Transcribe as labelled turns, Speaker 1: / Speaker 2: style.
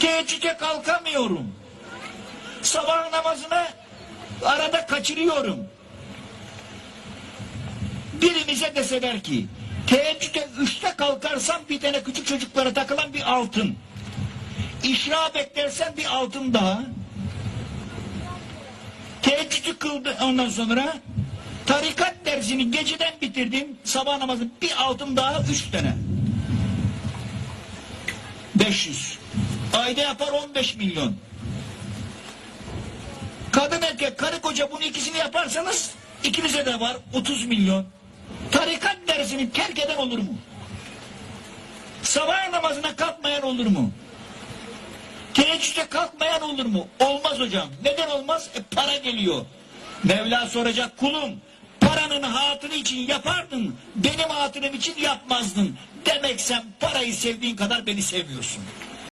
Speaker 1: Teheccüde kalkamıyorum. Sabah namazını arada kaçırıyorum. Birimize deseler ki teheccüde üçte kalkarsan bir tane küçük çocuklara takılan bir altın. İşra beklersen bir altın daha. Teheccüdü kıldı ondan sonra tarikat dersini geceden bitirdim. Sabah namazı bir altın daha üç tane. 500. Ayda yapar 15 milyon. Kadın erkek karı koca bunu ikisini yaparsanız ikinize de var 30 milyon. Tarikat dersini terk eden olur mu? Sabah namazına kalkmayan olur mu? Teheccüde kalkmayan olur mu? Olmaz hocam. Neden olmaz? E, para geliyor. Mevla soracak kulum. Paranın hatırı için yapardın. Benim hatırım için yapmazdın. Demek sen parayı sevdiğin kadar beni sevmiyorsun.